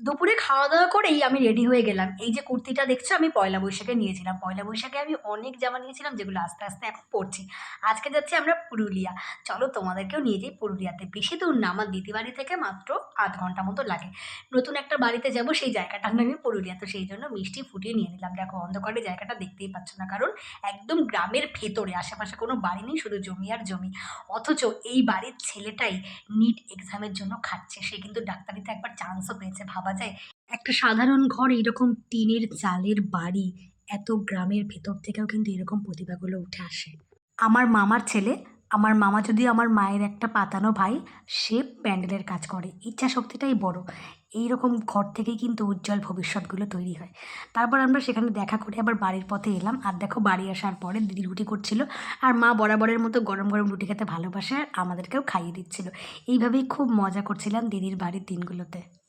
দুপুরে খাওয়া দাওয়া করেই আমি রেডি হয়ে গেলাম। এই যে কুর্তিটা দেখছ, আমি পয়লা বৈশাখে নিয়েছিলাম। পয়লা বৈশাখে আমি অনেক জামা নিয়েছিলাম, যেগুলো আস্তে আস্তে এখন পরছি। আজকে যাচ্ছি আমরা পুরুলিয়া। চলো তোমাদেরকেও নিয়ে যাই পুরুলিয়াতে। বেশি দূর না, আমার দিদি বাড়ি থেকে মাত্র আধ ঘণ্টা মতো লাগে। নতুন একটা বাড়িতে যাব, সেই জায়গাটার নামই পুরুলিয়া। তো সেই জন্য মিষ্টি ফুটিয়ে নিয়ে নিলাম। দেখো, অন্ধকারে জায়গাটা দেখতেই পাচ্ছ না, কারণ একদম গ্রামের ভেতরে, আশেপাশে কোনো বাড়ি নেই, শুধু জমি আর জমি। অথচ এই বাড়ির ছেলেটাই নিট এক্সামের জন্য খাচ্ছে। সে কিন্তু ডাক্তারিতে একবার চান্সও পেয়েছে ভাবা যায়। একটা সাধারণ ঘর এরকম টিনের চালের বাড়ি, এত গ্রামের ভেতর থেকেও কিন্তু এরকম প্রতিভাগুলো উঠে আসে। আমার মামার ছেলে, আমার মামা যদি আমার মায়ের একটা পাতানো ভাই, সে প্যান্ডেলের কাজ করে। ইচ্ছা শক্তিটাই বড়। এই রকম ঘর থেকেই কিন্তু উজ্জ্বল ভবিষ্যৎগুলো তৈরি হয়। তারপর আমরা সেখানে দেখা করে আবার বাড়ির পথে এলাম। আর দেখো, বাড়ি আসার পরে দিদি রুটি করছিল। আর মা বরাবরের মতো গরম গরম রুটি খেতে ভালোবাসে আর আমাদেরকেও খাইয়ে দিচ্ছিল। এইভাবেই খুব মজা করছিলাম দিদির বাড়ির দিনগুলোতে।